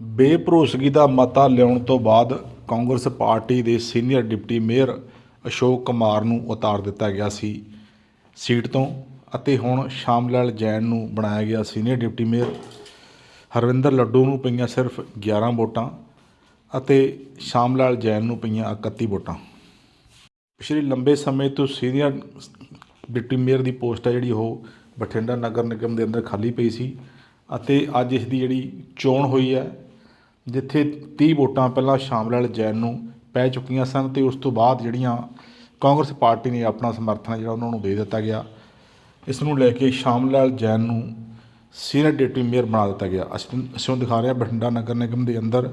ਬੇਭਰੋਸਗੀ ਦਾ ਮਤਾ ਲਿਆਉਣ ਤੋਂ ਬਾਅਦ ਕਾਂਗਰਸ ਪਾਰਟੀ ਦੇ senior deputy mayor Ashok Kumar ਨੂੰ ਉਤਾਰ ਦਿੱਤਾ ਗਿਆ ਸੀ। ਸੀਟ ਤੋਂ ਅਤੇ ਹੁਣ ਸ਼ਾਮ ਲਾਲ ਜੈਨ ਨੂੰ ਬਣਾਇਆ ਗਿਆ senior deputy mayor. Harvinder Laddu ਨੂੰ ਪਈਆਂ ਸਿਰਫ 11 ਵੋਟਾਂ ਅਤੇ ਸ਼ਾਮ ਲਾਲ ਜੈਨ ਨੂੰ ਪਈਆਂ 31 ਵੋਟਾਂ। ਪਿਛਲੇ ਲੰਬੇ ਸਮੇਂ ਤੋਂ ਸੀਨੀਅਰ ਡਿਪਟੀ ਮੇਅਰ ਦੀ ਪੋਸਟ ਹੈ ਜਿਹੜੀ ਉਹ ਬਠਿੰਡਾ ਨਗਰ ਨਿਗਮ ਦੇ ਅੰਦਰ ਖਾਲੀ ਪਈ ਸੀ ਅਤੇ ਅੱਜ ਇਸ ਦੀ ਜਿਹੜੀ ਚੋਣ ਹੋਈ ਹੈ ਜਿੱਥੇ 30 ਵੋਟਾਂ ਪਹਿਲਾਂ ਸ਼ਾਮ ਲਾਲ ਜੈਨ ਨੂੰ ਪੈ ਚੁੱਕੀਆਂ ਸਨ ਤੇ ਉਸ ਤੋਂ ਬਾਅਦ ਜਿਹੜੀਆਂ ਕਾਂਗਰਸ ਪਾਰਟੀ ਨੇ ਆਪਣਾ ਸਮਰਥਨ ਜਿਹੜਾ ਉਹਨਾਂ ਨੂੰ ਦੇ ਦਿੱਤਾ ਗਿਆ, ਇਸ ਨੂੰ ਲੈ ਕੇ ਸ਼ਾਮ ਲਾਲ ਜੈਨ ਨੂੰ ਸੀਨੀਅਰ ਡਿਪਟੀ ਮੇਅਰ ਬਣਾ ਦਿੱਤਾ ਗਿਆ। ਅਸੀਂ ਅਸੀਂ ਉਹ ਦਿਖਾ ਰਹੇ ਹਾਂ, ਬਠਿੰਡਾ ਨਗਰ ਨਿਗਮ ਦੇ ਅੰਦਰ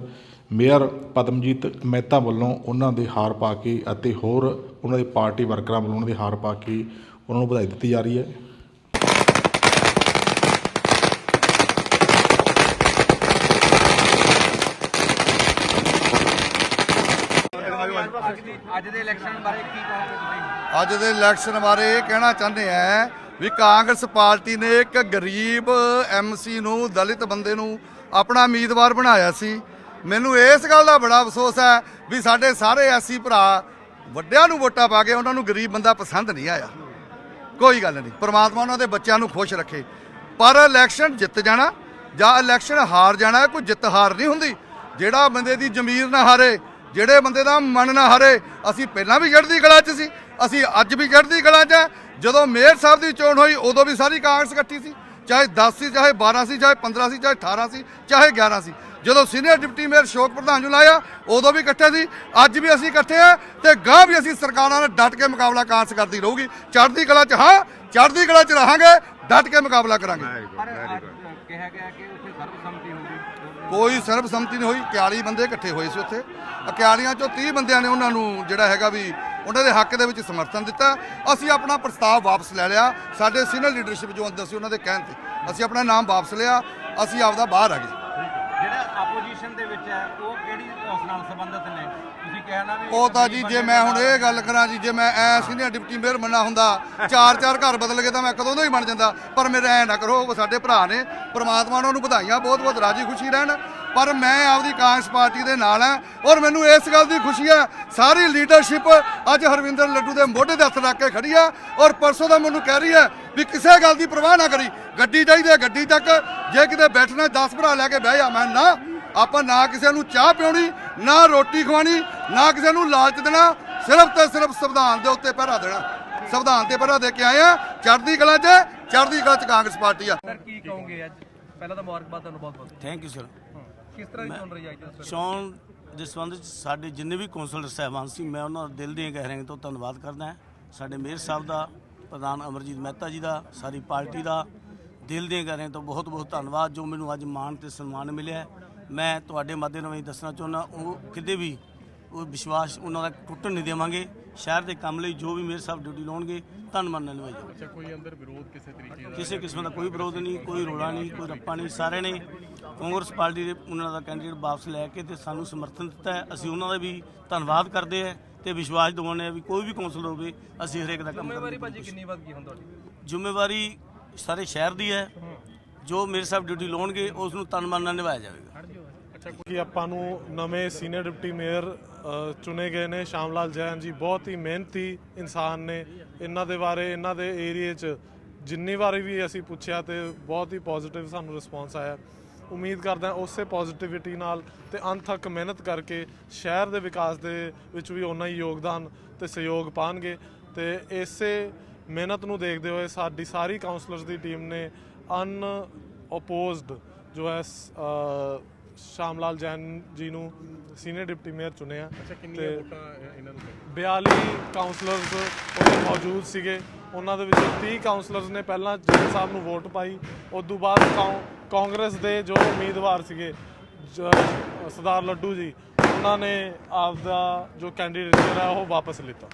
ਮੇਅਰ ਪਦਮਜੀਤ ਮਹਿਤਾ ਵੱਲੋਂ ਉਹਨਾਂ ਦੇ ਹਾਰ ਪਾ ਕੇ ਅਤੇ ਹੋਰ ਉਹਨਾਂ ਦੇ ਪਾਰਟੀ ਵਰਕਰਾਂ ਵੱਲੋਂ ਉਹਨਾਂ ਦੇ ਹਾਰ ਪਾ ਕੇ ਉਹਨਾਂ ਨੂੰ ਵਧਾਈ ਦਿੱਤੀ ਜਾ ਰਹੀ ਹੈ। ਅੱਜ ਦੇ ਇਲੈਕਸ਼ਨ ਬਾਰੇ ਕੀ ਕਹੋਗੇ ਤੁਸੀਂ? ਅੱਜ ਦੇ ਇਲੈਕਸ਼ਨ ਬਾਰੇ ਇਹ ਕਹਿਣਾ ਚਾਹੁੰਦੇ ਆ ਵੀ ਕਾਂਗਰਸ ਪਾਰਟੀ ਨੇ ਇੱਕ ਗਰੀਬ ਐਮਸੀ ਨੂੰ ਦਲਿਤ ਬੰਦੇ ਨੂੰ ਆਪਣਾ ਉਮੀਦਵਾਰ ਬਣਾਇਆ ਸੀ। ਮੈਨੂੰ ਇਸ ਗੱਲ ਦਾ ਬੜਾ ਅਫਸੋਸ ਹੈ ਵੀ ਸਾਡੇ ਸਾਰੇ ਐਸੀ ਭਰਾ ਵੱਡਿਆਂ ਨੂੰ ਵੋਟਾਂ ਪਾ ਕੇ ਉਹਨਾਂ ਨੂੰ ਗਰੀਬ ਬੰਦਾ ਪਸੰਦ ਨਹੀਂ ਆਇਆ। ਕੋਈ ਗੱਲ ਨਹੀਂ ਪ੍ਰਮਾਤਮਾ ਉਹਨਾਂ ਦੇ ਬੱਚਿਆਂ ਨੂੰ ਖੁਸ਼ ਰੱਖੇ। ਪਰ ਇਲੈਕਸ਼ਨ ਜਿੱਤ ਜਾਣਾ ਜਾਂ ਇਲੈਕਸ਼ਨ ਹਾਰ ਜਾਣਾ ਕੋਈ ਜਿੱਤ ਹਾਰ ਨਹੀਂ ਹੁੰਦੀ। ਜਿਹੜਾ ਬੰਦੇ ਦੀ ਜ਼ਮੀਰ ਨਾ ਹਾਰੇ ਜਿਹੜੇ ਬੰਦੇ ਦਾ ਮਨ ਨਾ ਹਾਰੇ, ਅਸੀਂ ਪਹਿਲਾਂ ਵੀ ਚੜ੍ਹਦੀ ਕਲਾ 'ਚ ਸੀ, ਅਸੀਂ ਅੱਜ ਵੀ ਚੜ੍ਹਦੀ ਕਲਾ 'ਚ ਹੈ। ਜਦੋਂ ਮੇਅਰ ਸਾਹਿਬ ਦੀ ਚੋਣ ਹੋਈ, ਉਦੋਂ ਵੀ ਸਾਰੀ ਕਾਂਗਰਸ ਇਕੱਠੀ ਸੀ। ਚਾਹੇ 10 ਸੀ, ਚਾਹੇ 12 ਸੀ, ਚਾਹੇ 15 ਸੀ, ਚਾਹੇ 18 ਸੀ, ਚਾਹੇ 11 ਸੀ। ਜਦੋਂ ਸੀਨੀਅਰ ਡਿਪਟੀ ਮੇਅਰ ਸ਼ੋਕ ਪ੍ਰਧਾਨ ਨੂੰ ਲਾਇਆ, ਉਦੋਂ ਵੀ ਇਕੱਠੇ ਸੀ। ਅੱਜ ਵੀ ਅਸੀਂ ਇਕੱਠੇ ਆ ਤੇ ਗਾਂ ਵੀ ਅਸੀਂ ਸਰਕਾਰਾਂ ਨਾਲ ਡਟ ਕੇ ਮੁਕਾਬਲਾ ਕਾਂਗਰਸ ਕਰਦੀ ਰਹੂਗੀ। ਚੜ੍ਹਦੀ ਕਲਾ 'ਚ ਹਾਂ, ਚੜ੍ਹਦੀ ਕਲਾ 'ਚ ਰਹਾਂਗੇ, ਡਟ ਕੇ ਮੁਕਾਬਲਾ ਕਰਾਂਗੇ। ਕਿਹਾ ਗਿਆ ਕਿ ਉੱਥੇ ਸਰਬਸੰਮਤੀ ਹੋਊਗੀ ਕੋਈ ਸਰਬਸੰਮਤੀ ਨਹੀਂ ਹੋਈ 41 ਬੰਦੇ ਇਕੱਠੇ ਹੋਏ ਸੀ ਉੱਥੇ। 41 ਚੋਂ 30 ਬੰਦਿਆਂ ਨੇ ਉਹਨਾਂ ਨੂੰ ਜਿਹੜਾ ਹੈਗਾ ਵੀ ਉਹਨਾਂ ਦੇ ਹੱਕ ਦੇ ਵਿੱਚ ਸਮਰਥਨ ਦਿੱਤਾ। ਅਸੀਂ ਆਪਣਾ ਪ੍ਰਸਤਾਵ ਵਾਪਸ ਲੈ ਲਿਆ। ਸਾਡੇ ਸੀਨੀਅਰ ਲੀਡਰਸ਼ਿਪ ਜੋ ਅੰਦਰ ਸੀ, ਉਹਨਾਂ ਦੇ ਕਹਿਣ ਤੇ ਅਸੀਂ ਆਪਣਾ ਨਾਮ ਵਾਪਸ ਲਿਆ। ਅਸੀਂ ਆਪਦਾ ਬਾਹਰ ਆ ਗਏ। ਆਪੋਜੀਸ਼ਨ ਦੇ ਵਿੱਚ ਹੈ ਉਹ ਕਿਹੜੀ ਉਸ ਨਾਲ ਸੰਬੰਧਿਤ ਨੇ? ਤੁਸੀਂ ਕਿਹਾ ਨਾ ਵੀ ਉਹ ਤਾਂ ਜੀ ਜੇ ਮੈਂ ਹੁਣ ਇਹ ਗੱਲ ਕਰਾਂ ਜੀ ਜੇ ਮੈਂ ਐ ਸੀਨੀਅਰ ਡਿਪਟੀ ਮੇਅਰ ਬੰਨਾ ਹੁੰਦਾ ਚਾਰ ਚਾਰ ਘਰ ਬਦਲ ਕੇ ਤਾਂ ਮੈਂ ਕਦੋਂ ਦਾ ਹੀ ਬਣ ਜਾਂਦਾ ਪਰ ਮੇਰੇ ਐ ਨਾ ਕਰੋ ਉਹ ਸਾਡੇ ਭਰਾ ਨੇ ਪ੍ਰਮਾਤਮਾ ਉਹਨਾਂ ਨੂੰ ਵਧਾਈਆਂ ਬਹੁਤ ਬਹੁਤ ਰਾਜੀ ਖੁਸ਼ੀ ਰਹਿਣ ਪਰ ਮੈਂ ਆਪਦੀ ਕਾਂਗਰਸ ਪਾਰਟੀ ਦੇ ਨਾਲ ਹਾਂ ਔਰ ਮੈਨੂੰ ਇਸ ਗੱਲ ਦੀ ਖੁਸ਼ੀ ਹੈ ਸਾਰੀ ਲੀਡਰਸ਼ਿਪ ਅੱਜ ਹਰਵਿੰਦਰ ਲੱਡੂ ਦੇ ਮੋਢੇ ਤੇ ਹੱਥ ਰੱਖ ਕੇ ਖੜੀ ਆ ਔਰ ਪਰਸੋਂ ਦਾ ਮੈਨੂੰ ਕਹਿ ਰਹੀ ਹੈ ਵੀ ਕਿਸੇ ਗੱਲ ਦੀ ਪਰਵਾਹ ਨਾ ਕਰੀ ਗੱਡੀ ਚਾਹੀਦੀ ਹੈ ਗੱਡੀ ਤੱਕ ਜੇ ਕਿਤੇ ਬੈਠਣਾ 10 ਭਰਾ ਲੈ ਕੇ ਬਹਿ ਜਾ ਮੈਂ ਨਾ ਆਪਾਂ ਨਾ ਕਿਸੇ ਨੂੰ ਚਾਹ ਪਿਉਣੀ ਨਾ ਰੋਟੀ ਖਵਾਣੀ ਨਾ ਕਿਸੇ ਨੂੰ ਲਾਲਚ ਦੇਣਾ ਸਿਰਫ ਤੇ ਸਿਰਫ ਸੰਵਿਧਾਨ ਦੇ ਉੱਤੇ ਪਹਿਰਾ ਦੇਣਾ। ਸੰਵਿਧਾਨ ਤੇ ਪਹਿਰਾ ਦੇ ਕੇ ਆਏ ਆ ਚੜ੍ਹਦੀ ਕਲਾ 'ਚ ਚੜ੍ਹਦੀ ਕਲਾ 'ਚ ਕਾਂਗਰਸ ਪਾਰਟੀ ਆ। ਸਰ ਕੀ ਕਹੋਗੇ ਅੱਜ? ਪਹਿਲਾਂ ਤਾਂ ਮੁਬਾਰਕਬਾਦ ਤੁਹਾਨੂੰ ਬਹੁਤ ਬਹੁਤ। ਥੈਂਕ ਯੂ ਸਰ ਕਿਸ ਤਰ੍ਹਾਂ ਦੀ ਚੋਣ ਰਹੀ ਅੱਜ ਦੀ ਚੋਣ ਦੇ ਸੰਬੰਧ ਵਿੱਚ ਸਾਡੇ ਜਿੰਨੇ ਵੀ ਕੌਂਸਲਰ ਸਹਿਬਾਨ ਸੀ ਮੈਂ ਉਹਨਾਂ ਦਾ ਦਿਲ ਦੀਆਂ ਗਹਿਰਾਈਆਂ ਤੋਂ ਧੰਨਵਾਦ ਕਰਦਾ ਹਾਂ। ਸਾਡੇ ਮੇਅਰ ਸਾਹਿਬ ਦਾ ਪ੍ਰਧਾਨ ਅਮਰਜੀਤ ਮਹਿਤਾ ਜੀ ਦਾ ਸਾਰੀ ਪਾਰਟੀ ਦਾ ਦਿਲ ਦੀਆਂ ਗਹਿਰਾਈਆਂ ਤੋਂ ਬਹੁਤ ਬਹੁਤ ਧੰਨਵਾਦ ਜੋ ਮੈਨੂੰ ਅੱਜ ਮਾਣ ਤੇ ਸਨਮਾਨ ਮਿਲਿਆ। ਮੈਂ ਤੁਹਾਡੇ ਮਾਧਿਅਮ ਰਾਹੀਂ ਦੱਸਣਾ ਚਾਹੁੰਦਾ ਉਹ ਕਿਤੇ ਵੀ ਉਹ ਵਿਸ਼ਵਾਸ ਉਹਨਾਂ ਦਾ ਟੁੱਟਣ ਨਹੀਂ ਦੇਵਾਂਗੇ। ਸ਼ਹਿਰ ਦੇ ਕੰਮ ਲਈ ਜੋ ਵੀ ਮੇਅਰ ਸਾਹਿਬ ਡਿਊਟੀ ਲਾਉਣਗੇ ਧੰਨ ਮੰਨ ਨਿਭਾਈ ਅੱਛਾ ਕੋਈ ਅੰਦਰ ਵਿਰੋਧ ਕਿਸੇ ਤਰੀਕੇ ਦਾ? ਕਿਸੇ ਕਿਸਮ ਦਾ ਕੋਈ ਵਿਰੋਧ ਨਹੀਂ ਕੋਈ ਰੋਲਾ ਨਹੀਂ ਕੋਈ ਰੱਪਾ ਨਹੀਂ ਸਾਰੇ ਨੇ ਕਾਂਗਰਸ ਪਾਰਟੀ ਦੇ ਉਹਨਾਂ ਦਾ ਕੈਂਡੀਡੇਟ ਵਾਪਸ ਲੈ ਕੇ ਤੇ ਸਾਨੂੰ ਸਮਰਥਨ ਦਿੱਤਾ ਹੈ। ਅਸੀਂ ਉਹਨਾਂ ਦਾ ਵੀ ਧੰਨਵਾਦ ਕਰਦੇ ਹਾਂ ਤੇ ਵਿਸ਼ਵਾਸ ਦਿਵਾਉਂਦੇ ਹਾਂ ਵੀ ਕੋਈ ਵੀ ਕੌਂਸਲ ਹੋਵੇ ਅਸੀਂ ਹਰੇਕ ਦਾ ਕੰਮ ਜ਼ਿੰਮੇਵਾਰੀ ਕਰਾਂਗੇ। ਭਾਜੀ ਕਿੰਨੀ ਵੱਧ ਗਈ ਹੁਣ ਤੁਹਾਡੀ? ਜ਼ਿੰਮੇਵਾਰੀ ਸਾਰੇ ਸ਼ਹਿਰ ਦੀ ਹੈ। ਜੋ ਮੇਰੇ ਸਾਹਿਬ ਡਿਊਟੀ ਲਾਉਣਗੇ ਉਸ ਨੂੰ ਤਨ ਮਨ ਨਾਲ ਨਿਭਾਇਆ ਜਾਵੇਗਾ। ਅੱਛਾ ਕਿ ਆਪਾਂ ਨੂੰ ਨਵੇਂ ਸੀਨੀਅਰ ਡਿਪਟੀ ਮੇਅਰ ਚੁਣੇ ਗਏ ਨੇ। ਸ਼ਾਮਲਾਲ ਜੈਨ ਜੀ ਬਹੁਤ ਹੀ ਮਿਹਨਤੀ ਇਨਸਾਨ ਨੇ ਇਹਨਾਂ ਦੇ ਬਾਰੇ, ਇਹਨਾਂ ਦੇ ਏਰੀਏ 'ਚ। ਜਿੰਨੀ ਵਾਰੀ ਵੀ ਅਸੀਂ ਪੁੱਛਿਆ ਤੇ ਬਹੁਤ ਹੀ ਪੋਜ਼ਿਟਿਵ ਸਾਨੂੰ ਰਿਸਪੌਂਸ ਆਇਆ। ਉਮੀਦ ਕਰਦਾ ਉਸੇ ਪੋਜ਼ਿਟਿਵਿਟੀ ਨਾਲ ਤੇ ਅੰਤ ਮਿਹਨਤ ਕਰਕੇ ਸ਼ਹਿਰ ਦੇ ਵਿਕਾਸ ਦੇ ਵਿੱਚ ਵੀ ਉਹਨਾਂ ਹੀ ਯੋਗਦਾਨ ਤੇ ਸਹਿਯੋਗ ਪਾਣਗੇ। ਤੇ ਇਸੇ ਮਿਹਨਤ ਨੂੰ ਦੇਖਦੇ ਹੋਏ ਸਾਡੀ ਸਾਰੀ ਕਾਉਂਸਲਰਸ ਦੀ ਟੀਮ ਨੇ ਅਨ ਓਪੋਜ਼ਡ ਜੋ ਹੈ ਸ- ਅ, ਸ਼ਾਮਲਾਲ ਜੈਨ ਜੀ ਨੂੰ ਸੀਨੀਅਰ ਡਿਪਟੀ ਮੇਅਰ ਚੁਣਿਆ। ਅੱਛਾ ਕਿੰਨੀਆਂ ਵੋਟਾਂ ਇਹਨਾਂ ਨੂੰ 42 ਕਾਉਂਸਲਰਸ ਉੱਥੇ ਮੌਜੂਦ ਸੀਗੇ। ਉਹਨਾਂ ਦੇ ਵਿੱਚੋਂ 30 ਕਾਉਂਸਲਰਸ ਨੇ ਪਹਿਲਾਂ ਜੱਜ ਸਾਹਿਬ ਨੂੰ ਵੋਟ ਪਾਈ। ਉਸ ਤੋਂ ਬਾਅਦ ਕਾਂਗਰਸ ਦੇ ਜੋ ਉਮੀਦਵਾਰ ਸੀਗੇ ਸਰਦਾਰ ਲੱਡੂ ਜੀ ਉਹਨਾਂ ਨੇ ਆਪਦਾ ਜੋ ਕੈਂਡੀਡੇਟ ਹੈ ਉਹ ਵਾਪਸ ਲਿੱਤਾ।